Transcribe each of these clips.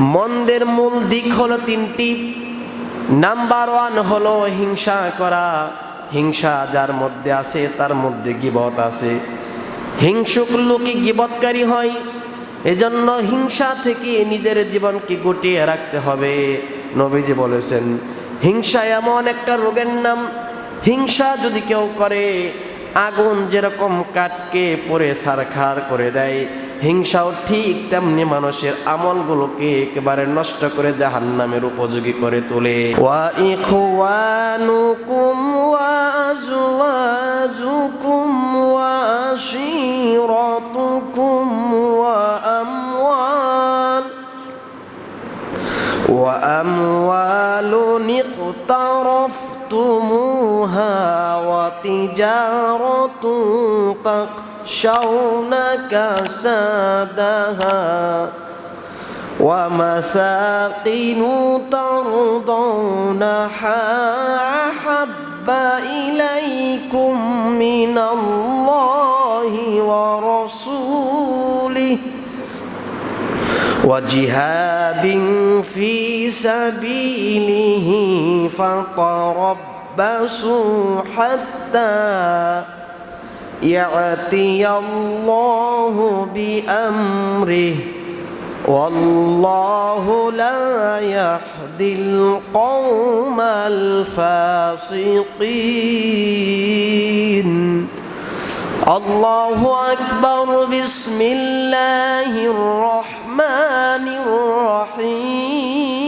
মন্দের মূল দিক হলো তিনটি। নাম্বার ওয়ান হলো হিংসা করা। হিংসা যার মধ্যে আছে, তার মধ্যে গিবত আছে। হিংসুক লোকই গিবতকারী হয়। এজন্য হিংসা থেকে নিজের জীবনকে গুটিয়ে রাখতে হবে। নবীজি বলেছেন, হিংসা এমন একটা রোগের নাম। হিংসা যদি কেউ করে, আগুন যেরকম কাটকে পরে সারখার করে দেয় হিংসাও ঠিক তেমনি মানুষের আমলগুলোকে একেবারে নষ্ট করে জাহান্নামের উপযোগী করে তোলে ওয়া ইখওয়ানুকুম ওয়া আজওয়াজুকুম ওয়া আশিরাতুকুম ওয়া আমওয়াল وأموال اقترفتموها وتجارة تخشون كسادها ومساقن ترضونها أحب إليكم من الله ورسوله وجهاد في سبيله فتربصوا حتى يأتي الله بأمره والله لا يهدي القوم الفاسقين. الله أكبر. بسم الله الرحمن الرحيم.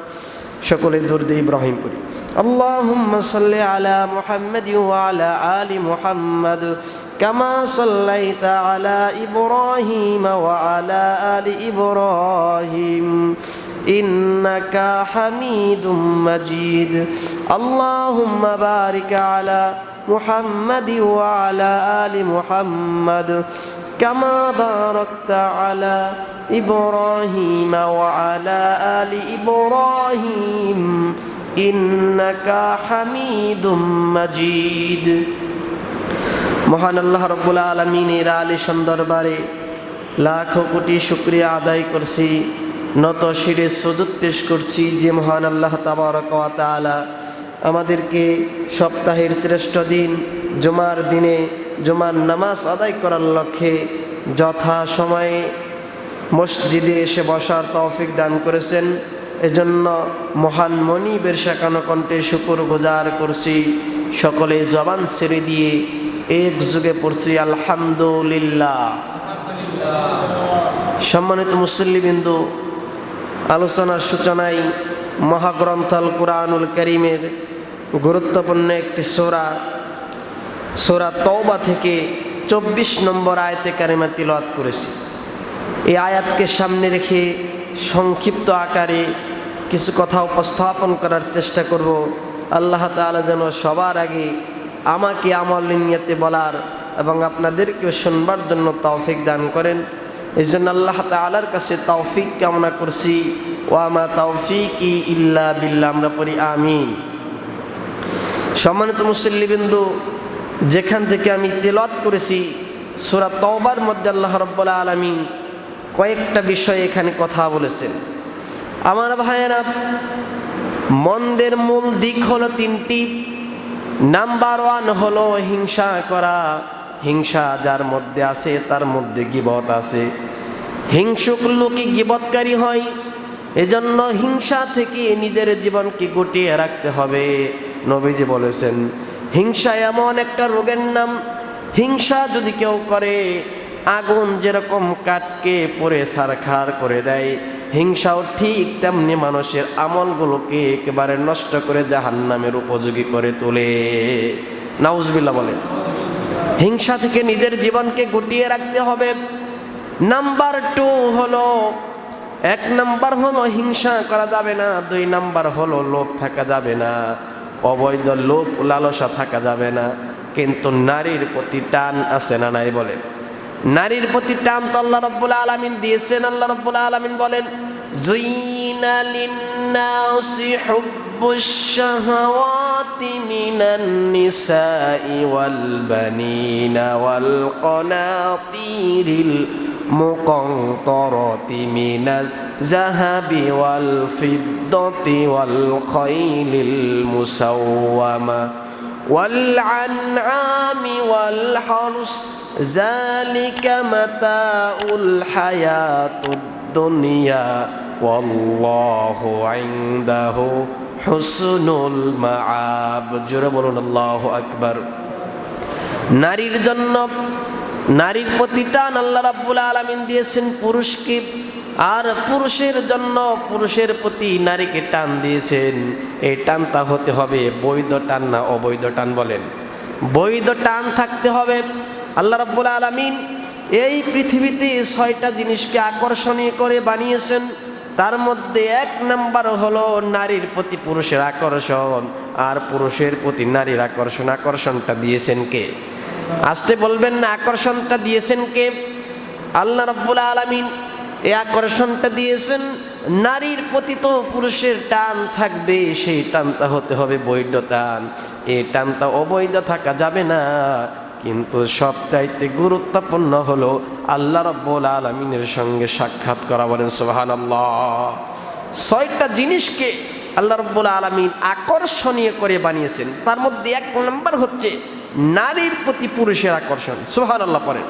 সকলে দুর্দে ইব্রাহিমপুরি اللهم صل على محمد وعلى آل محمد كما صليت على إبراهيم وعلى آل إبراهيم إنك حميد مجيد اللهم بارك على محمد وعلى آل محمد كما باركت على إبراهيم وعلى آل إبراهيم إنك حميد مجيد মহান আল্লাহ রব্বুল আলমিনের আলী দরবারে লাখো কোটি শুক্রিয়া আদায় করছি নত শিরে সজুত পেশ করছি যে মহান আল্লাহ তালা আমাদেরকে সপ্তাহের শ্রেষ্ঠ দিন জুমার দিনে জুমার নামাজ আদায় করার লক্ষ্যে যথা সময়ে মসজিদে এসে বসার তৌফিক দান করেছেন। এজন্য মহান মনিবের শেখানো কণ্ঠে শুকুর গুজার করছি। সকলে জবান ছেড়ে দিয়ে এক যুগে পড়ছি, আলহামদুলিল্লাহ। সম্মানিত মুসল্লিবিন্দু, আলোচনার সূচনায় মহাগ্রন্থ আল কুরআনুল করিমের গুরুত্বপূর্ণ একটি সোরা সোরা তওবা থেকে চব্বিশ নম্বর আয়াতে কারিমা তিলওয়াত করেছি। এই আয়াতকে সামনে রেখে সংক্ষিপ্ত আকারে কিছু কথা উপস্থাপন করার চেষ্টা করব। আল্লাহ তালা যেন সবার আগে আমাকে আমল নিয়তে বলার এবং আপনাদেরকে শুনবার জন্য তৌফিক দান করেন। এই জন্য আল্লাহ তালার কাছে তৌফিক কামনা করছি। ও আমা তৌফিক ইল্লা বিল্লা আমরা পড়ি আমিন। সম্মানিত মুসল্লিবিন্দু যেখান থেকে আমি তেলত করেছি সুরা তওবার মধ্যে আল্লাহ রব্বুল্লা আলমিন কয়েকটা বিষয়ে এখানে কথা বলেছেন। আমার ভাইয়েরা, মন্দের মূল দিক হলো তিনটি। নাম্বার ওয়ান হলো হিংসা করা। হিংসা যার মধ্যে আছে, তার মধ্যে গিবত আছে। হিংসুক লোকই গিবতকারী হয়, এজন্য হিংসা থেকে নিজের জীবনকে গুটিয়ে রাখতে হবে, নবীজি বলেছেন। হিংসা এমন একটা রোগের নাম। হিংসা যদি কেউ করে, আগুন যেরকম কাটকে পরে সারখার করে দেয়। হিংসাও ঠিক তেমনি মানুষের আমলগুলোকে একেবারে নষ্ট করে জাহান্নামের উপযোগী করে তোলে। নাউজবিল্লা বলে হিংসা থেকে নিজের জীবনকে গুটিয়ে রাখতে হবে। নাম্বার টু হলো, এক নাম্বার হলো হিংসা করা যাবে না, দুই নাম্বার হলো লোভ থাকা যাবে না। অবৈধ লোভ লালসা থাকা যাবে না। কিন্তু নারীর প্রতি টান আছে না নাই বলেন নারীর প্রতি টান তো আল্লাহ রব্বুল আলমিন দিয়েছেন। আল্লাহ রব্বুল আলমিন বলেন, জুইনা লিন্নাসি হুব্বুশ শাহাওয়াতি মিনান নিসাই ওয়াল বানিনা ওয়াল কনাতিরিল মুকন্তরতি মিনাজ জাহাবি ওয়াল ফিদ্দতি ওয়াল খাইলিল মুসাওয়ামা والعنعام والحرث ذلك متاع الحياة الدنيا والله عنده حسن المعاب জোরে বলুন আল্লাহু আকবার নারীর জন্য নারীর প্রতি টান আল্লাহ রাব্বুল আলামিন দিয়েছেন পুরুষকে, আর পুরুষের জন্য পুরুষের প্রতি নারীকে টান দিয়েছেন। এই টানটা হতে হবে বৈধ টান না অবৈধ টান বলেন। বৈধ টান থাকতে হবে আল্লাহ রাব্বুল আলামিন এই পৃথিবীতে ছয়টা জিনিসকে আকর্ষণীয় করে বানিয়েছেন। তার মধ্যে এক নাম্বার হলো নারীর প্রতি পুরুষের আকর্ষণ, আর পুরুষের প্রতি নারীর আকর্ষণ, আকর্ষণটা দিয়েছেন কে? আসতে বলবেন না, আকর্ষণটা দিয়েছেন কে? আল্লাহ রব্বুল আলমিন এই আকর্ষণটা দিয়েছেন, নারীর প্রতি তো পুরুষের টান থাকবে, সেই টানটা হতে হবে বৈধ টান। এই টানটা অবৈধ থাকা যাবে না, কিন্তু সবচাইতে গুরুত্বপূর্ণ হলো আল্লাহ রব্বুল আলমিনের সঙ্গে সাক্ষাৎ করা, বলেন সোহান ছয়টা জিনিসকে আল্লাহ রব্বুল আলমিন আকর্ষণীয় করে বানিয়েছেন। তার মধ্যে এক নম্বর হচ্ছে নারীর প্রতি পুরুষের আকর্ষণ সোহান আল্লাহ পরে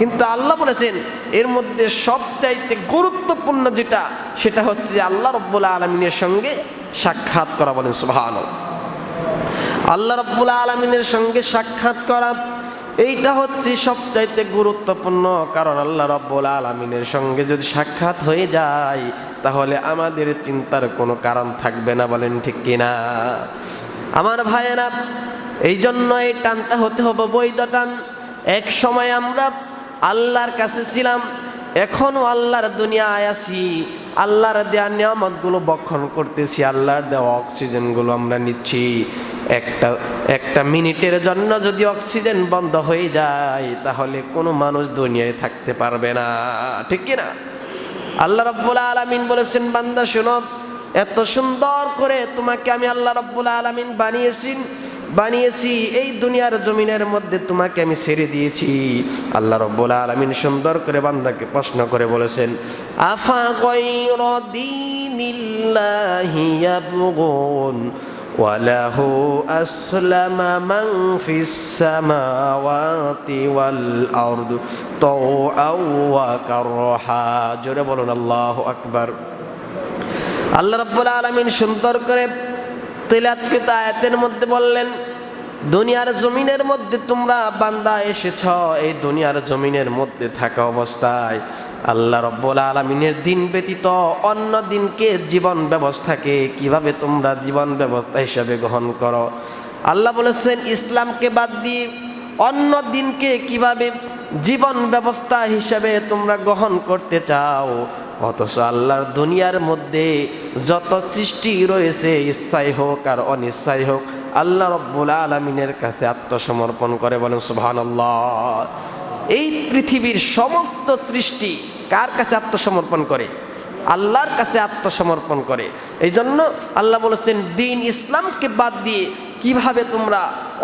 কিন্তু আল্লাহ বলেছেন, এর মধ্যে সবচাইতে গুরুত্বপূর্ণ যেটা, সেটা হচ্ছে আল্লাহ রব্বুল আলমিনের সঙ্গে সাক্ষাৎ করা বলেন সুবাহান আল্লাহ রব্বুল আলমিনের সঙ্গে সাক্ষাৎ করা, এইটা হচ্ছে সবচাইতে গুরুত্বপূর্ণ। কারণ আল্লাহ রব্বুল আলমিনের সঙ্গে যদি সাক্ষাৎ হয়ে যায়, তাহলে আমাদের চিন্তার কোনো কারণ থাকবে না বলেন, ঠিক কিনা? আমার ভাইয়েরা এই জন্য এই টানটা হতে হবে বৈধ টান এক সময় আমরা আল্লাহর কাছে ছিলাম এখনও আল্লাহর দুনিয়ায় আছি। আল্লাহর দেওয়া নিয়ামতগুলো বক্ষণ করতেছি, আল্লাহর দেওয়া অক্সিজেনগুলো আমরা নিচ্ছি। একটা একটা মিনিটের জন্য যদি অক্সিজেন বন্ধ হয়ে যায়, তাহলে কোনো মানুষ দুনিয়ায় থাকতে পারবে না। ঠিক কিনা আল্লাহ রব্বুল আলমিন বলেছেন, বান্দা শোনো, এত সুন্দর করে তোমাকে আমি আল্লাহ রব্বুল আলমিন বানিয়েছি বানিয়েছি এই দুনিয়ার জমিনের মধ্যে তোমাকে আমি ছেড়ে দিয়েছি আল্লাহ রব্বুল আলমিন সুন্দর করে বান্দাকে প্রশ্ন করে বলেছেন আফা গৈর দিনিল্লাহি ইয়াবগুন وله أسلم من في السماوات والأرض طوعا وكرها জোরে বলুন আল্লাহু আকবার আল্লাহ রাব্বুল আলামিন সুন্দর করে তিলাতকৃত আয়াতের মধ্যে বললেন, দুনিয়ার জমিনের মধ্যে তোমরা বান্দা এসেছ, এই দুনিয়ার জমিনের মধ্যে থাকা অবস্থায় আল্লাহ রব্বুল আলমিনের দিন ব্যতীত অন্য দিনকে জীবন ব্যবস্থাকে কীভাবে তোমরা জীবন ব্যবস্থা হিসাবে গ্রহণ করো? আল্লাহ বলেছেন, ইসলামকে বাদ দিয়ে অন্য দিনকে কীভাবে জীবন ব্যবস্থা হিসাবে তোমরা গ্রহণ করতে চাও অথচ আল্লাহর দুনিয়ার মধ্যে যত সৃষ্টি রয়েছে, ইচ্ছাই হোক আর অনিচ্ছাই হোক, আল্লাহ রব্বুল আলমিনের কাছে আত্মসমর্পণ করে বলেন সুবহান এই পৃথিবীর সমস্ত সৃষ্টি কার কাছে আত্মসমর্পণ করে? আল্লাহর কাছে আত্মসমর্পণ করে। এই জন্য আল্লাহ বলেছেন, দিন ইসলামকে বাদ দিয়ে কীভাবে তোমরা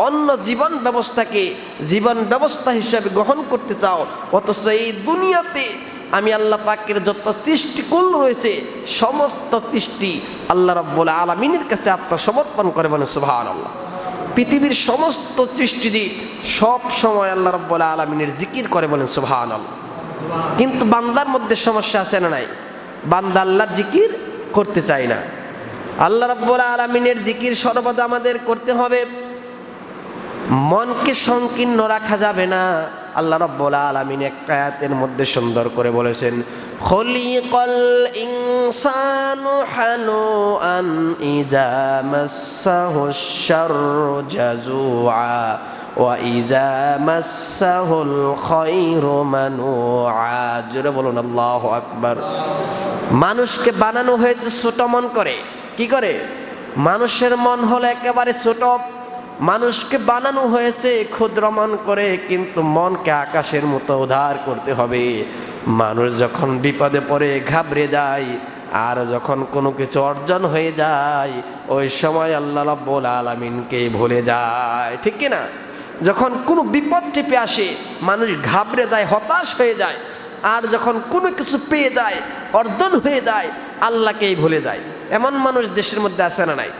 অন্য জীবন ব্যবস্থাকে জীবন ব্যবস্থা হিসাবে গ্রহণ করতে চাও, অথচ এই দুনিয়াতে আমি আল্লাহ পাকের যত সৃষ্টিকুল রয়েছে, সমস্ত সৃষ্টি আল্লাহ রব্বুল আলমিনের কাছে আত্মসমর্পণ করে বলে সুভান আল্লাহ পৃথিবীর সমস্ত সৃষ্টিজীব সব সময় আল্লাহ রব্বুল আলমিনের জিকির করে বলেন সুভান আল্লাহ কিন্তু বান্দার মধ্যে সমস্যা আছে না নাই? বান্দা আল্লাহর জিকির করতে চায় না। আল্লাহ রব্বুল আলমিনের জিকির সর্বদা আমাদের করতে হবে। মনকে সংকীর্ণ রাখা যাবে না। আল্লাহ রব্বুল আলমিন একটা আয়াতের মধ্যে সুন্দর করে বলেছেন, খলিকল ইনসানু হানু আন ইজা মাসাহু শাররু জাজুআ ওয়াইজা মাসাহুল খৈরু মানুআ। জোরে বলুন, আল্লাহু আকবার। মানুষকে বানানো হয়েছে ছোট মন করে। কি করে? মানুষের মন হলো একেবারে ছোট মানুষকে বানানো হয়েছে ক্ষুদ্র মন করে, কিন্তু মনকে আকাশের মতো উদ্ধার করতে হবে। মানুষ যখন বিপদে পড়ে, ঘাবড়ে যায়, আর যখন কোনো কিছু অর্জন হয়ে যায়, ওই সময় আল্লাহ রব্বুল আলমিনকে ভুলে যায়। ঠিক কি না? যখন কোনো বিপদ চেপে আসে, মানুষ ঘাবড়ে যায়, হতাশ হয়ে যায়, আর যখন কোনো কিছু পেয়ে যায়, অর্জন হয়ে যায়, আল্লাহকেই ভুলে যায়। এমন মানুষ দেশের মধ্যে আসে না নাই?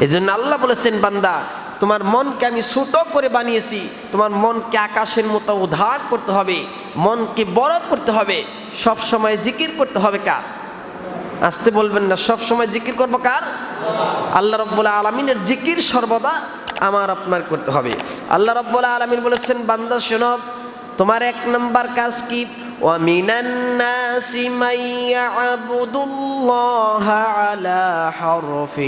এই জন্য আল্লাহ বলেছেন, বান্দা, তোমার মনকে আমি ছোট করে বানিয়েছি। তোমার মনকে আকাশের মতো উদ্ধার করতে হবে, মনকে বড় করতে হবে। সব সময় জিকির করতে হবে কার? আসতে বলবেন না, সব সময় জিকির করব কার? আল্লাহ রব্বুল আলমিনের জিকির সর্বদা আমার আপনার করতে হবে। আল্লাহ রব্বুল আলমিন বলেছেন, বান্দা শোনো, তোমার এক নম্বর কাজ কি? ومن الناس من يعبد الله على حرف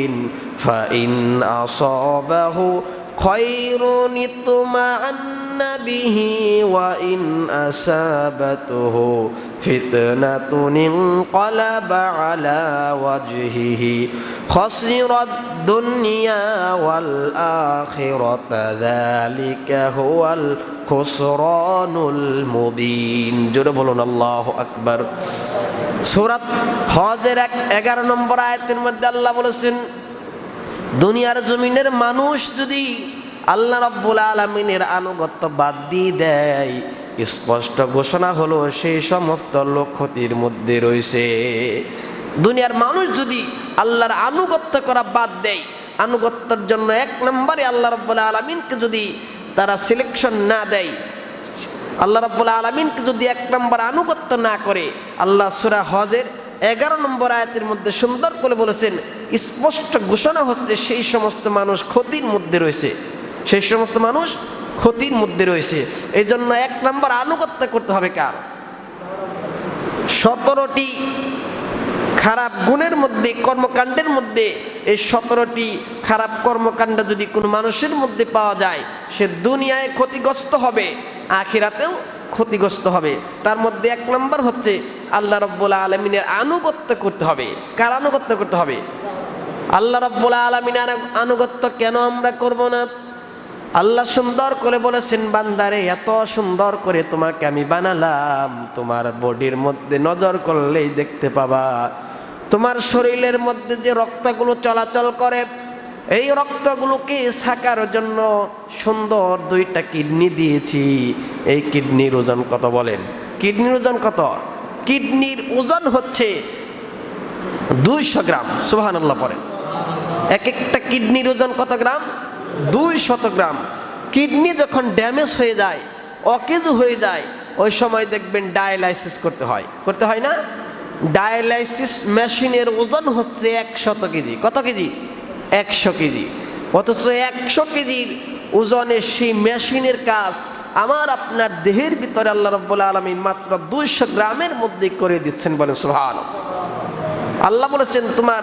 فإن أصابه خير اطمأن به وإن أصابته فتنة انقلب على وجهه خسر الدنيا والآخرة ذلك هو الخسران المبين জোরে বলুন আল্লাহ আকবার সূরাত হজের এক এগারো নম্বর আয়াতের মধ্যে আল্লাহ বলেছেন দুনিয়ার জমিনের মানুষ যদি আল্লাহ রব্বুল আলমিনের আনুগত্য বাদ দিয়ে দেয় স্পষ্ট ঘোষণা হলো সেই সমস্ত লোক ক্ষতির মধ্যে রয়েছে। দুনিয়ার মানুষ যদি আল্লাহর আনুগত্য করা বাদ দেয়, আনুগত্যের জন্য এক নম্বরে আল্লাহ রব্বুল আলমিনকে যদি তারা সিলেকশন না দেয়, আল্লাহ রব্বুল আলমিনকে যদি এক নম্বর আনুগত্য না করে, আল্লাহ সুরা হজের এগারো নম্বর আয়াতের মধ্যে সুন্দর করে বলেছেন, স্পষ্ট ঘোষণা হচ্ছে সেই সমস্ত মানুষ ক্ষতির মধ্যে রয়েছে। সেই সমস্ত মানুষ ক্ষতির মধ্যে রয়েছে। এই জন্য এক নম্বর আনুগত্য করতে হবে কার? সতেরোটি খারাপ গুণের মধ্যে, কর্মকাণ্ডের মধ্যে, এই সতেরোটি খারাপ কর্মকাণ্ড যদি কোনো মানুষের মধ্যে পাওয়া যায়, সে দুনিয়ায় ক্ষতিগ্রস্ত হবে, আখিরাতেও ক্ষতিগ্রস্ত হবে। তার মধ্যে এক নম্বর হচ্ছে আল্লাহ রব্বুল আলমিনের আনুগত্য করতে হবে। কার আনুগত্য করতে হবে? আল্লাহ রব্বুল আলমিনের আনুগত্য কেন আমরা করব না? আল্লাহ সুন্দর করে বলেছেন, বান্দারে, এত সুন্দর করে তোমাকে আমি বানালাম। তোমার বডির মধ্যে নজর করলেই দেখতে পাবা। তোমার শরীরের মধ্যে যে রক্তগুলো চলাচল করে, এই রক্তগুলোকে ছাকার জন্য সুন্দর দুইটা কিডনি দিয়েছি। এই কিডনির ওজন কত বলেন? কিডনির ওজন কত? কিডনির ওজন হচ্ছে দুইশো গ্রাম। সুহান আল্লাহ পরে এক একটা কিডনির ওজন কত গ্রাম? দুই শত গ্রাম কিডনি যখন ড্যামেজ হয়ে যায়, অকেজ হয়ে যায়, ওই সময় দেখবেন ডায়ালাইসিস করতে হয়। করতে হয় না? ডায়ালাইসিস মেশিনের ওজন হচ্ছে একশত কেজি। কত কেজি? একশো কেজি। অথচ একশো কেজির ওজনের সেই মেশিনের কাজ আমার আপনার দেহের ভিতরে আল্লাহ রব্বুল আলমিন মাত্র দুইশো গ্রামের মধ্যে করে দিচ্ছেন বলে সোহান আল্লাহ বলেছেন, তোমার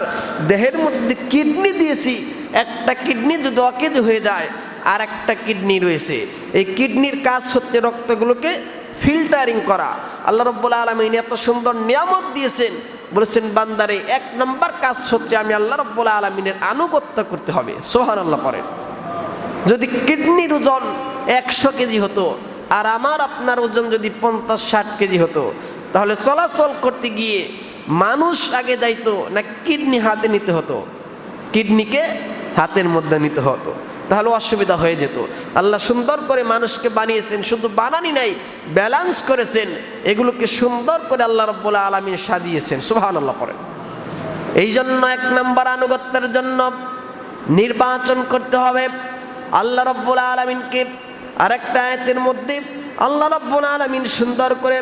দেহের মধ্যে কিডনি দিয়েছি একটা কিডনি যদি অকেজ হয়ে যায়, আর একটা কিডনি রয়েছে। এই কিডনির কাজ হচ্ছে রক্তগুলোকে ফিল্টারিং করা। আল্লাহ রব্বুল আলমিন এত সুন্দর নিয়ামত দিয়েছেন। বলেছেন, বান্দারে, এক নম্বর কাজ হচ্ছে আমি আল্লাহ রব্বুল আলমিনের আনুগত্য করতে হবে। সোহান আল্লাহ পরেন যদি কিডনির ওজন একশো কেজি হতো, আর আমার আপনার ওজন যদি পঞ্চাশ ষাট কেজি হতো, তাহলে চলাচল করতে গিয়ে মানুষ আগে যাইতো, না কিডনি হাতে নিতে হতো। কিডনিকে হাতের মধ্যে নিতে হতো। তাহলে অসুবিধা হয়ে যেত। আল্লাহ সুন্দর করে মানুষকে বানিয়েছেন, শুধু বানানি নাই ব্যালেন্স করেছেন। এগুলোকে সুন্দর করে আল্লাহ রব্বুল্লা আলমিন সাজিয়েছেন। সুহান আল্লাহ করেন এই জন্য এক নম্বর আনুগত্যের জন্য নির্বাচন করতে হবে। আল্লাহ রব্বুল আলমিনকে আরেকটা আয়তের মধ্যে আল্লাহ রব্বুল আলমিন সুন্দর করে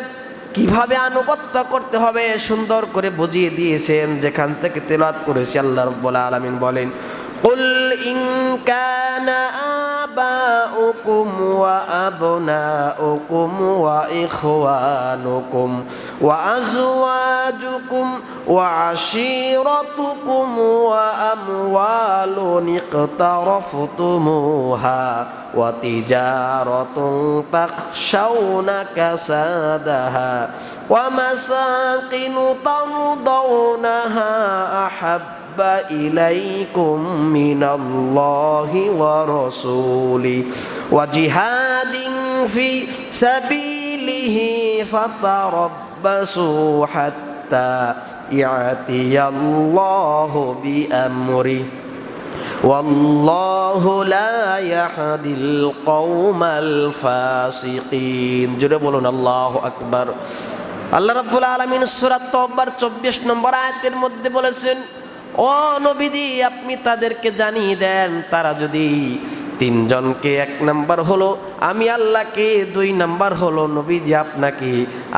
কীভাবে আনুগত্য করতে হবে সুন্দর করে বুঝিয়ে দিয়েছেন। যেখান থেকে তেলাত করেছে, আল্লাহ রব্বুল আলমিন বলেন قل إن كان آباؤكم وأبناؤكم وإخوانكم وأزواجكم وعشيرتكم وأموال اقترفتموها وتجارة تخشون كسادها ومساكن ترضونها أحب أحب إليكم من الله ورسوله وجهاد في سبيله فتربصوا حتى يأتي الله بأمره والله لا يهدي القوم الفاسقين জুড়ে বলুন আল্লাহ আকবার আল্লাহ রাব্বুল আলামিন সূরা তওবার 24 নম্বর আয়াতের মধ্যে বলেছেন ও নবীদি আপনি তাদেরকে জানিয়ে দেন, তারা যদি তিনজনকে এক নাম্বার হলো, আমি আল্লাহকে দুই নাম্বার হলো, নবীজি আপনাকে,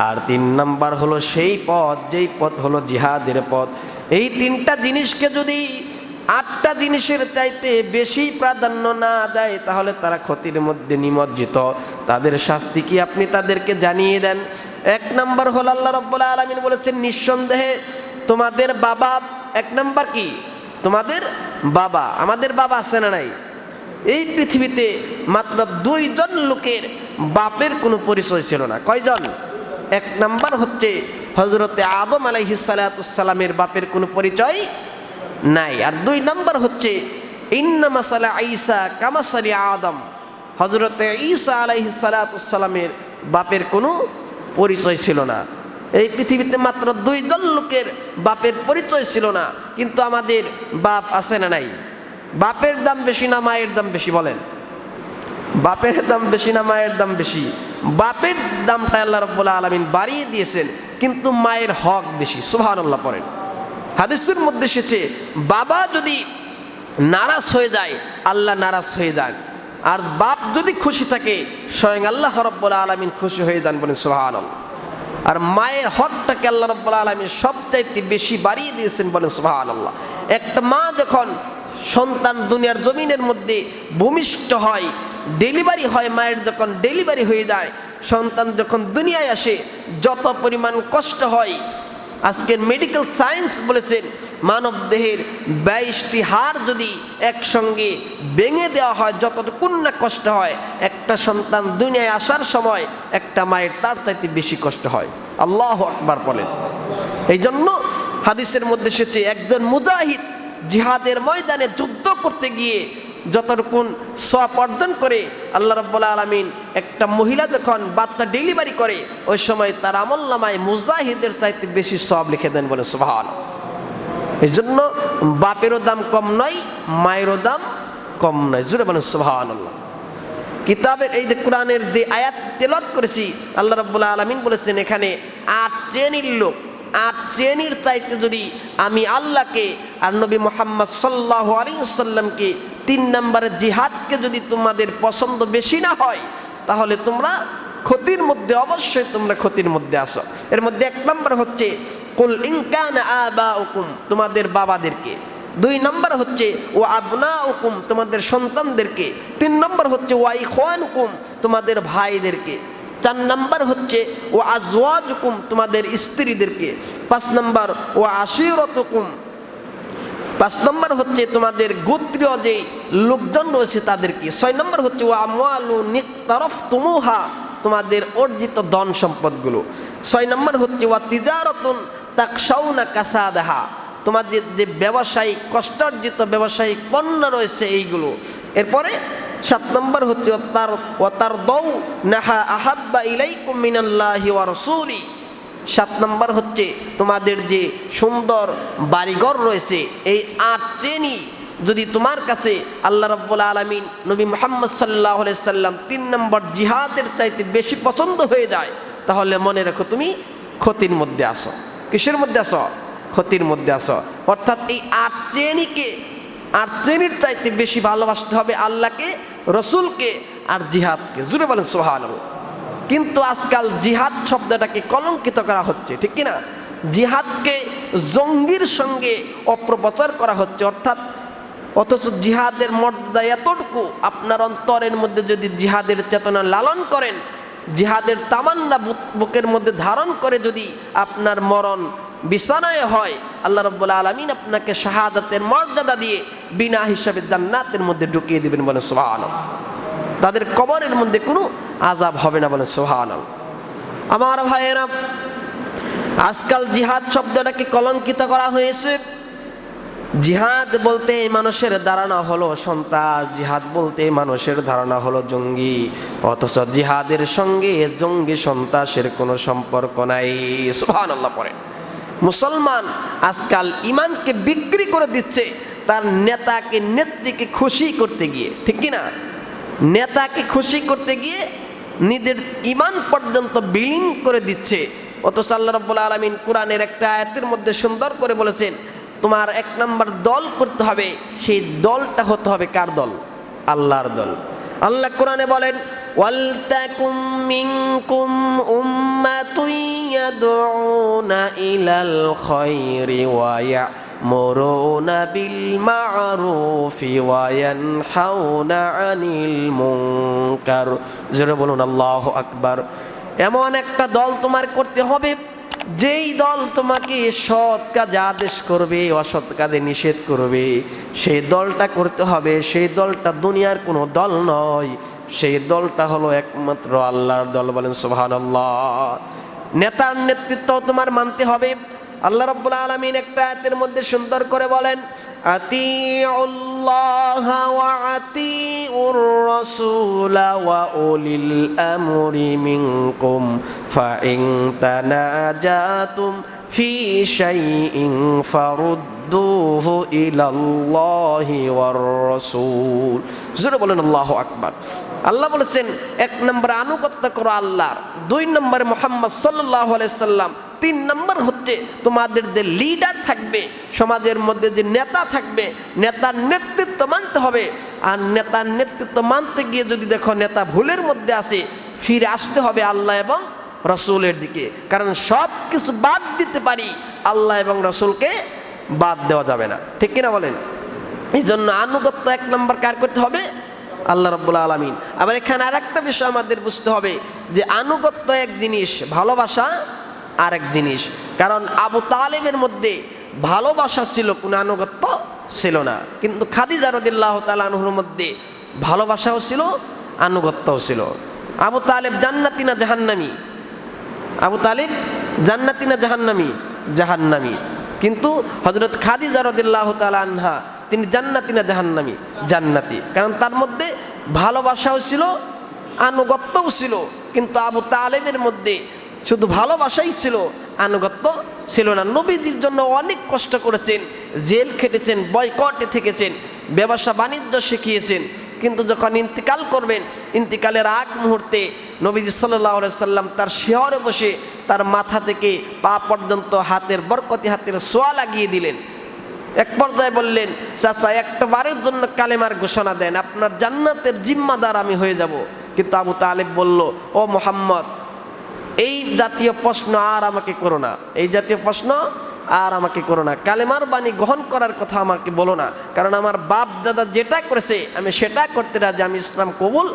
আর তিন নাম্বার হলো সেই পথ, যেই পথ হলো জিহাদের পথ। এই তিনটা জিনিসকে যদি আটটা জিনিসের চাইতে বেশি প্রাধান্য না দেয়, তাহলে তারা ক্ষতির মধ্যে নিমজ্জিত। তাদের শাস্তি কি আপনি তাদেরকে জানিয়ে দেন? এক নাম্বার হল আল্লাহ রব্বুল আলমিন বলেছেন, নিঃসন্দেহে তোমাদের বাবা এক নাম্বার কি? তোমাদের বাবা, আমাদের বাবা আছে না নাই? এই পৃথিবীতে মাত্র দুইজন লোকের বাপের কোনো পরিচয় ছিল না। কয়জন? এক নাম্বার হচ্ছে হজরতে আদম আলাইহিসালামের বাপের কোনো পরিচয় নাই। আর দুই নাম্বার হচ্ছে ইন্না মাসালা ঈসা কামাসালি আদম। হজরতে ঈসা আলাইহিসালামের বাপের কোনো পরিচয় ছিল না। এই পৃথিবীতে মাত্র দুইজন লোকের বাপের পরিচয় ছিল না, কিন্তু আমাদের বাপ আছে না নাই। বাপের দাম বেশি না মায়ের দাম বেশি বলেন। বাপের দাম বেশি না মায়ের দাম বেশি। বাপের দামটা আল্লাহ রব্বুল্লা আলমিন বাড়িয়ে দিয়েছেন, কিন্তু মায়ের হক বেশি। সুবহানাল্লাহ পড়েন। হাদিসের মধ্যে এসেছে, বাবা যদি নারাজ হয়ে যায়, আল্লাহ নারাজ হয়ে যান। আর বাপ যদি খুশি থাকে, স্বয়ং আল্লাহ রব্বুল্লা আলমিন খুশি হয়ে যান বলেন সুবহানাল্লাহ। আর মায়ের হকটাকে আল্লাহ রব্বুল আলমী সবচাইতে বেশি বাড়িয়ে দিয়েছেন বলেন সুহান আল্লাহ একটা মা যখন সন্তান দুনিয়ার জমিনের মধ্যে ভূমিষ্ঠ হয়, ডেলিভারি হয়, মায়ের যখন ডেলিভারি হয়ে যায়, সন্তান যখন দুনিয়ায় আসে, যত পরিমাণ কষ্ট হয় আজকের মেডিকেল সায়েন্স বলেছেন মানব দেহের বাইশটি হাড় যদি একসঙ্গে ভেঙে দেওয়া হয়, যতটুকুন না কষ্ট হয়, একটা সন্তান দুনিয়ায় আসার সময় একটা মায়ের তার চাইতে বেশি কষ্ট হয়। আল্লাহ আকবার বলেন। এই জন্য হাদিসের মধ্যে এসেছে, একজন মুজাহিদ জিহাদের ময়দানে যুদ্ধ করতে গিয়ে যতটুকুন সব অর্জন করে আল্লাহ রব্বুল্লা আলমিন একটা মহিলা যখন বাচ্চা ডেলিভারি করে, ওই সময় তার আমল্লামায় মুজাহিদের চাইতে বেশি সব লিখে দেন বলে, সুবাহান। এই জন্য বাপেরও দাম কম নয়, মায়েরও দাম কম নয়। জুড়ে বলেন সুবাহান আল্লাহ কিতাবের এই যে কোরআনের যে আয়াত তেলত করেছি, আল্লাহ রব্বুল্লা আলমিন বলেছেন, এখানে আট শ্রেণির লোক আট শ্রেণির চাইতে যদি আমি আল্লাহকে আর নবী মোহাম্মদ সাল্লাহ আলী সাল্লামকে তিন নম্বরের জিহাদকে যদি তোমাদের পছন্দ বেশি না হয়, তাহলে তোমরা ক্ষতির মধ্যে অবশ্যই তোমরা ক্ষতির মধ্যে আসো এর মধ্যে এক নম্বর হচ্ছে, কুল ইনকান আবা হুকুম তোমাদের বাবাদেরকে। দুই নম্বর হচ্ছে, ও আবনা হুকুম তোমাদের সন্তানদেরকে। তিন নম্বর হচ্ছে ওয়াই খোয়ান হুকুম তোমাদের ভাইদেরকে। চার নম্বর হচ্ছে ও আজওয়াজ হুকুম তোমাদের স্ত্রীদেরকে। পাঁচ নম্বর ও আশিরত হুকুম পাঁচ নম্বর হচ্ছে, তোমাদের গোত্রীয় যে লোকজন রয়েছে তাদেরকে। ছয় নম্বর হচ্ছে ও আমালু নিক তরফ তুমুহা তোমাদের অর্জিত ধন সম্পদগুলো। ছয় নম্বর হচ্ছে, ওয়া তিজারতুন তাকসাউনা কাসাদাহা তোমাদের যে ব্যবসায়িক কষ্টার্জিত ব্যবসায়িক পণ্য রয়েছে এইগুলো। এরপরে সাত নম্বর হচ্ছে তার ও তার দৌ নাহা আহাব্বা ইলাইকুম মিনাল্লাহি সাত নম্বর হচ্ছে, তোমাদের যে সুন্দর বাড়িঘর রয়েছে, এই আট চেনি যদি তোমার কাছে আল্লাহ রব্বুল আলমিন, নবী মোহাম্মদ সাল্লাহ সাল্লাম তিন নম্বর জিহাদের চাইতে বেশি পছন্দ হয়ে যায়, তাহলে মনে রাখো তুমি ক্ষতির মধ্যে আসো কিসের মধ্যে আসো ক্ষতির মধ্যে আসো অর্থাৎ এই আট শ্রেণীকে, আট শ্রেণির চাইতে বেশি ভালোবাসতে হবে আল্লাহকে, রসুলকে আর জিহাদকে। জুড়ে বলেন সোহান কিন্তু আজকাল জিহাদ শব্দটাকে কলঙ্কিত করা হচ্ছে, ঠিক কিনা? জিহাদকে জঙ্গির সঙ্গে অপপ্রচার করা হচ্ছে, অর্থাৎ অথচ জিহাদের মর্যাদা এতটুকু, আপনার অন্তরের মধ্যে যদি জিহাদের চেতনা লালন করেন, জিহাদের তামান্না বুক- বুকের মধ্যে ধারণ করে যদি আপনার মরণ বিছানায় হয়, আল্লাহ রব্বুল আলমিন আপনাকে শাহাদাতের মর্যাদা দিয়ে বিনা হিসাবে জান্নাতের মধ্যে ঢুকিয়ে দিবেন বলে সোহান তাদের কবরের মধ্যে কোনো আজাব হবে না বলে সোহান আমার ভাইয়েরা, আজকাল জিহাদ শব্দটাকে কলঙ্কিত করা হয়েছে। জিহাদ বলতে মানুষের ধারণা হলো সন্ত্রাস, জিহাদ বলতে মানুষের ধারণা হলো জঙ্গি, অথচ জিহাদের সঙ্গে জঙ্গি সন্ত্রাসের কোনো সম্পর্ক নাই। সুহান আল্লাহ পরে মুসলমান আজকাল ইমানকে বিক্রি করে দিচ্ছে তার নেতাকে, নেত্রীকে খুশি করতে গিয়ে। ঠিক কি না নেতাকে খুশি করতে গিয়ে নিজের ইমান পর্যন্ত বিলীন করে দিচ্ছে। অথচ আল্লাহ রব্বুল আলমিন কোরআনের একটা আয়াতের মধ্যে সুন্দর করে বলেছেন, তোমার এক নম্বর দল করতে হবে, সেই দলটা হতে হবে কার দল? আল্লাহর দল। আল্লাহ কোরআনে বলেন ইলাল খায়রি ওয়া ইয়া'মুরুনা বিল মা'রুফি ওয়া ইয়ানহাউনা আনিল মুনকার। জোরে বলুন, আল্লাহু আকবার। এমন একটা দল তোমার করতে হবে, যেই দল তোমাকে সৎ কাজে আদেশ করবে, অসৎ কাজে নিষেধ করবে, সেই দলটা করতে হবে। সেই দলটা দুনিয়ার কোনো দল নয়। সেই দলটা হলো একমাত্র আল্লাহর দল বলেন সোহান নেতার নেতৃত্ব তোমার মানতে হবে। আল্লাহ রব্বুল আলমিন একটা আয়াতের মধ্যে সুন্দর করে বলেন আতি উল্লাহ ওয়া আতি উর রসুল ওয়া উলিল আমরি মিনকুম ফাইন তানাজাতুম ফি শাইইন ফারুদ্দুহু ইলাল্লাহি ওয়ার রাসূল জোরে বলেন, আল্লাহু আকবার। আল্লাহ বলেছেন, এক নম্বর আনুগত্য করো আল্লাহর, দুই নম্বরে মোহাম্মদ আলাইহি সাল্লাম, তিন নম্বর হচ্ছে তোমাদের যে লিডার থাকবে, সমাজের মধ্যে যে নেতা থাকবে, নেতার নেতৃত্ব মানতে হবে। আর নেতার নেতৃত্ব মানতে গিয়ে যদি দেখো নেতা ভুলের মধ্যে আসে ফিরে আসতে হবে আল্লাহ এবং রসুলের দিকে। কারণ সব কিছু বাদ দিতে পারি আল্লাহ এবং রসুলকে বাদ দেওয়া যাবে না। ঠিক কিনা বলেন? এই জন্য আনুগত্য এক নম্বর কার করতে হবে? আল্লাহ রব্বুল আলমিন। আবার এখানে আর একটা বিষয় আমাদের বুঝতে হবে যে আনুগত্য এক জিনিস, ভালোবাসা আর এক জিনিস। কারণ আবু তালেবের মধ্যে ভালোবাসা ছিল, কোনো আনুগত্য ছিল না। কিন্তু খাদিজা রদিল্লাহ তালাহুর মধ্যে ভালোবাসাও ছিল, আনুগত্যও ছিল। আবু তালেব জান্নাতি না জাহান্নামি? আবু তালিব, জান্নাতি না জাহান্নামি? জাহান্নামি। কিন্তু হজরত খাদিজা রদিল্লাহ আনহা, তিনি জান্নাতি না জাহান্নামি? জান্নাতি। কারণ তার মধ্যে ভালোবাসাও ছিল, আনুগত্যও ছিল। কিন্তু আবু তালেবের মধ্যে শুধু ভালোবাসাই ছিল, আনুগত্য ছিল না। নবীজির জন্য অনেক কষ্ট করেছেন, জেল খেটেছেন, বয়কটে থেকেছেন ব্যবসা বাণিজ্য শিখিয়েছেন। কিন্তু যখন ইন্তিকাল করবেন, ইন্তিকালের আগ মুহূর্তে নবীজি সাল্লাহ সাল্লাম তার শিহরে বসে তার মাথা থেকে পা পর্যন্ত হাতের বরকতি হাতের সোয়া লাগিয়ে দিলেন। এক পর্যায়ে বললেন, চাচা একটা বারের জন্য কালেমার ঘোষণা দেন, আপনার জান্নাতের জিম্মাদার আমি হয়ে যাব। কিন্তু আবু তালেব বলল, ও মোহাম্মদ, এই জাতীয় প্রশ্ন আর আমাকে করো না, এই জাতীয় প্রশ্ন আর আমাকে করো না। কালেমার বাণী গ্রহণ করার কথা আমাকে বলো না, কারণ আমার বাপ দাদা যেটা করেছে, আমি সেটা করতে রাজি, আমি ইসলাম কবুল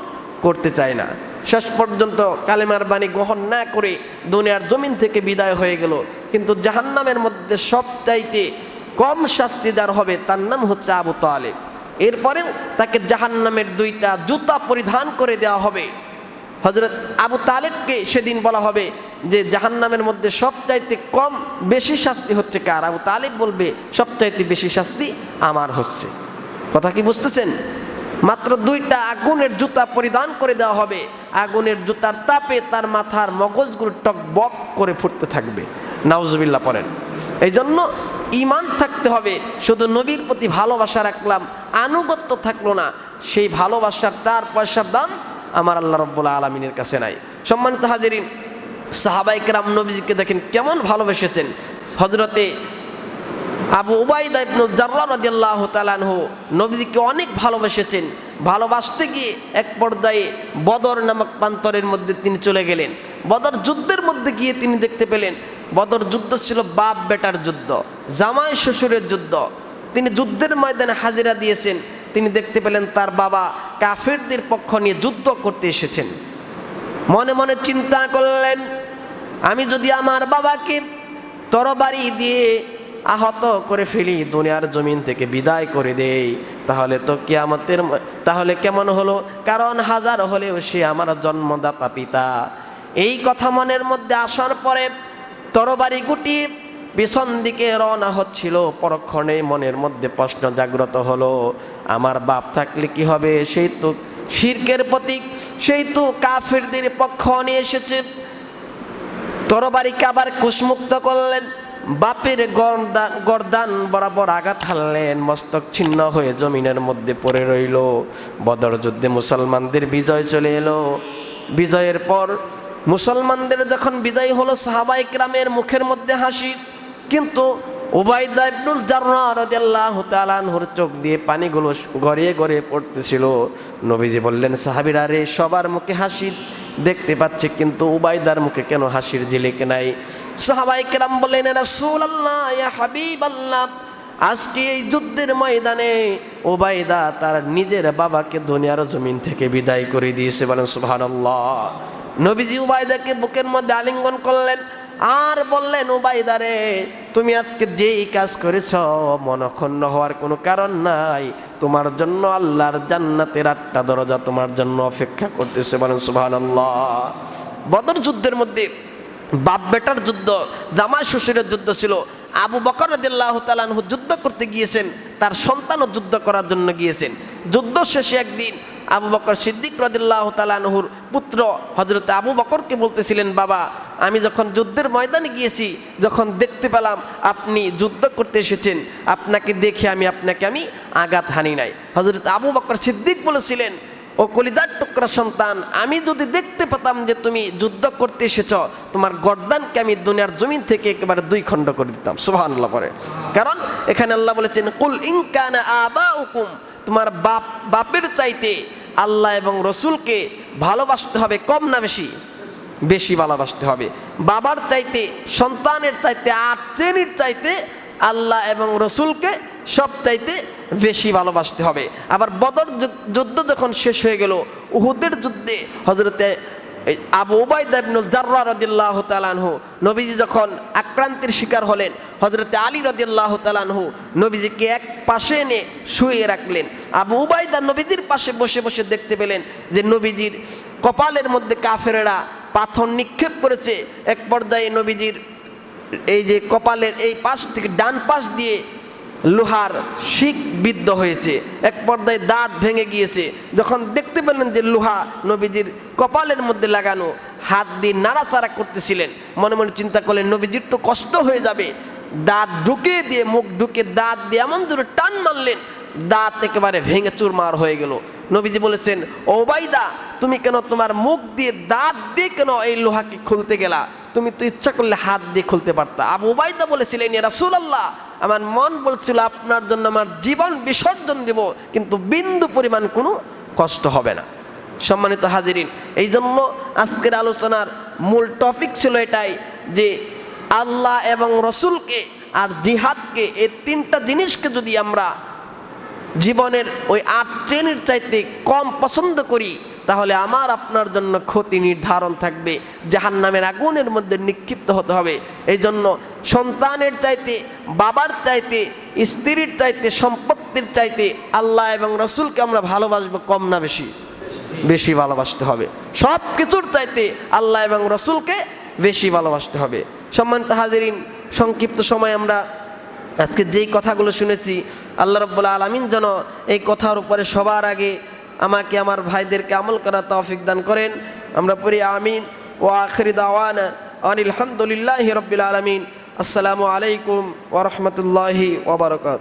করতে চাই না। শেষ পর্যন্ত কালেমার বাণী গ্রহণ না করে দুনিয়ার জমিন থেকে বিদায় হয়ে গেল। কিন্তু জাহান্নামের মধ্যে সবচাইতে কম শাস্তি যার হবে তার নাম হচ্ছে আবু তালেব। এরপরেও তাকে জাহান্নামের দুইটা জুতা পরিধান করে দেওয়া হবে। হজরত আবু তালেবকে সেদিন বলা হবে যে জাহান্নামের মধ্যে সবচাইতে কম বেশি শাস্তি হচ্ছে কার? আবু তালেব বলবে, সবচাইতে বেশি শাস্তি আমার হচ্ছে। কথা কি বুঝতেছেন? মাত্র দুইটা আগুনের জুতা পরিধান করে দেওয়া হবে। আগুনের জুতার তাপে তার মাথার মগজগুলো টক বক করে ফুটতে থাকবে। নাউজবিল্লা পড়েন। এই জন্য ইমান থাকতে হবে। শুধু নবীর প্রতি ভালোবাসা রাখলাম, আনুগত্য থাকল না। সেই ভালোবাসার তার পয়সার দাম আমার আল্লাহ রব্বুল্লা আলমিনের কাছে নাই। সম্মানিত হাজিরিন সাহাবাইকরাম নবীজিকে দেখেন কেমন ভালোবেসেছেন। হজরতে আবু উবাইদা ইবনুল জার্রা রাদিয়াল্লাহু তাআলাহু নবীজিকে অনেক ভালোবেসেছেন। ভালোবাসতে গিয়ে এক পর্যায়ে বদর নামক প্রান্তরের মধ্যে তিনি চলে গেলেন। বদর যুদ্ধের মধ্যে গিয়ে তিনি দেখতে পেলেন, বদর যুদ্ধ ছিল বাপ বেটার যুদ্ধ, জামাই শ্বশুরের যুদ্ধ। তিনি যুদ্ধের ময়দানে হাজিরা দিয়েছেন, তিনি দেখতে পেলেন তার বাবা কাফেরদের পক্ষ নিয়ে যুদ্ধ করতে এসেছেন। মনে মনে চিন্তা করলেন, আমি যদি আমার বাবাকে তরবারি দিয়ে আহত করে ফেলি, দুনিয়ার জমিন থেকে বিদায় করে দেই। তাহলে তো কিয়ামতের তাহলে কেমন হলো? কারণ হাজার হলেও সে আমার জন্মদাতা পিতা। এই কথা মনের মধ্যে আসার পরে তরবারি গুটি পিছন দিকে রওনা হচ্ছিল। পরক্ষণে মনের মধ্যে প্রশ্ন জাগ্রত হলো, আমার বাপ থাকলে কি হবে? সেই তো শির্কের প্রতীক, সেই তো কাফেরদের পক্ষ নিয়ে এসেছে। তরবারিকে আবার কুশমুক্ত করলেন। বাপের গরদান গরদান বরাবর আঘাত হানলেন, মস্তক ছিন্ন হয়ে জমিনের মধ্যে পড়ে রইল। বদর যুদ্ধে মুসলমানদের বিজয় চলে এলো। বিজয়ের পর মুসলমানদের যখন বিজয় হলো সাহাবাই গ্রামের মুখের মধ্যে হাসি। কিন্তু উবাইদা ইবনুল জাররা রাদিয়াল্লাহু তাআলা আনহুর চোখ দিয়ে পানিগুলো গড়িয়ে গড়িয়ে পড়তেছিল। নবীজি বললেন, সাহাবীরা রে, সবার মুখে হাসি দেখতে পাচ্ছে, কিন্তু উবাইদার মুখে কেন হাসির ঝিলিক নাই? সাহাবাই কেরাম বললেন রাসূলুল্লাহ ইয়া হাবিবাল্লাহ, আজকে এই যুদ্ধের ময়দানে ওবায়দা তার নিজের বাবাকে দুনিয়ার জমিন থেকে বিদায় করে দিয়েছে। বলেন, সুবহানাল্লাহ। নবীজি উবায়দাকে বুকের মধ্যে আলিঙ্গন করলেন, আর বললেন উবাইদারে তুমি আজকে যেই কাজ করেছ, মনক্ষণ্ণ হওয়ার কোনো কারণ নাই। তোমার জন্য আল্লাহর জান্নাতের আটটা দরজা তোমার জন্য অপেক্ষা করতেছে। বলেন, সুবহানাল্লাহ। বদর যুদ্ধের মধ্যে বাপ বেটার যুদ্ধ, জামাই শ্বশুরের যুদ্ধ ছিল। আবু বকর রদিল্লাহ তালানহু যুদ্ধ করতে গিয়েছেন, তার সন্তানও যুদ্ধ করার জন্য গিয়েছেন। যুদ্ধ শেষে একদিন আবু বকর সিদ্দিক রদিল্লাহ তালানহুর পুত্র হজরত আবু বকরকে বলতেছিলেন, বাবা, আমি যখন যুদ্ধের ময়দানে গিয়েছি, যখন দেখতে পেলাম আপনি যুদ্ধ করতে এসেছেন, আপনাকে দেখে আমি, আপনাকে আমি আঘাত হানি নাই। হজরত আবু বকর সিদ্দিক বলেছিলেন ও কলিদার টুকরা সন্তান, আমি যদি দেখতে পেতাম যে তুমি যুদ্ধ করতে এসেছ, তোমার গর্দানকে আমি দুনিয়ার জমিন থেকে একেবারে দুই খণ্ড করে দিতাম। সুবহানাল্লাহ পরে। কারণ এখানে আল্লাহ বলেছেন, কুল ইনকানা আবা হুকুম তোমার বাপ, বাপের চাইতে আল্লাহ এবং রসুলকে ভালোবাসতে হবে কম না বেশি? বেশি ভালোবাসতে হবে। বাবার চাইতে, সন্তানের চাইতে, আর চাইতে আল্লাহ এবং রসুলকে সব চাইতে বেশি ভালোবাসতে হবে। আবার বদর যুদ্ধ যখন শেষ হয়ে গেল, উহুদের যুদ্ধে হজরতে আবু ওবায়দা ইবনুল জাররা রাদিয়াল্লাহু তাআলা নবীজি যখন আক্রান্তির শিকার হলেন হজরতে আলী রাদিয়াল্লাহু তাআলা আনহু নবীজিকে এক পাশে এনে শুয়ে রাখলেন। আবু উবাইদা নবীজির পাশে বসে বসে দেখতে পেলেন যে নবীজির কপালের মধ্যে কাফেরেরা পাথর নিক্ষেপ করেছে। এক পর্যায়ে নবীজির এই যে কপালের এই পাশ থেকে ডান পাশ দিয়ে লোহার শিক বিদ্ধ হয়েছে। এক পর্দায় দাঁত ভেঙে গিয়েছে। যখন দেখতে পেলেন যে লোহা নবীজির কপালের মধ্যে লাগানো, হাত দিয়ে নাড়াচাড়া করতেছিলেন, মনে মনে চিন্তা করলেন, নবীজির তো কষ্ট হয়ে যাবে। দাঁত ঢুকে দিয়ে, মুখ ঢুকে দাঁত দিয়ে এমন দূরে টান মারলেন দাঁত একেবারে ভেঙে চুরমার হয়ে গেল। নবীজি বলেছেন ওবাইদা তুমি কেন তোমার মুখ দিয়ে দাঁত দিয়ে কেন এই লোহাকে খুলতে গেলা? তুমি তো ইচ্ছা করলে হাত দিয়ে খুলতে পারতা। আবু উবাইদা বলেছিলেন রাসুল আল্লাহ আমার মন বলছিল আপনার জন্য আমার জীবন বিসর্জন দেব, কিন্তু বিন্দু পরিমাণ কোনো কষ্ট হবে না। সম্মানিত হাজিরিন এই জন্য আজকের আলোচনার মূল টপিক ছিল এটাই যে আল্লাহ এবং রসুলকে আর জিহাদকে এই তিনটা জিনিসকে যদি আমরা জীবনের ওই আট শ্রেণির চাইতে কম পছন্দ করি, তাহলে আমার আপনার জন্য ক্ষতি নির্ধারণ থাকবে। জাহান নামের আগুনের মধ্যে নিক্ষিপ্ত হতে হবে। এই জন্য সন্তানের চাইতে, বাবার চাইতে, স্ত্রীর চাইতে, সম্পত্তির চাইতে আল্লাহ এবং রসুলকে আমরা ভালোবাসবো কম না বেশি। বেশি ভালোবাসতে হবে। সব কিছুর চাইতে আল্লাহ এবং রসুলকে বেশি ভালোবাসতে হবে। সম্মানিত হাজিরিন, সংক্ষিপ্ত সময় আমরা আজকে যেই কথাগুলো শুনেছি, আল্লাহ রব্বুল্লা আলমিন যেন এই কথার উপরে সবার আগে আমাকে, আমার ভাইদেরকে আমল করার তৌফিক দান করেন। আমরা পড়ি আমিন। ও আখরি দাওয়ান আনিল হামদুলিল্লাহ রব্বিল আলমিন। আসসালামু আলাইকুম ওরহমতুল্লাহি ওবরকাত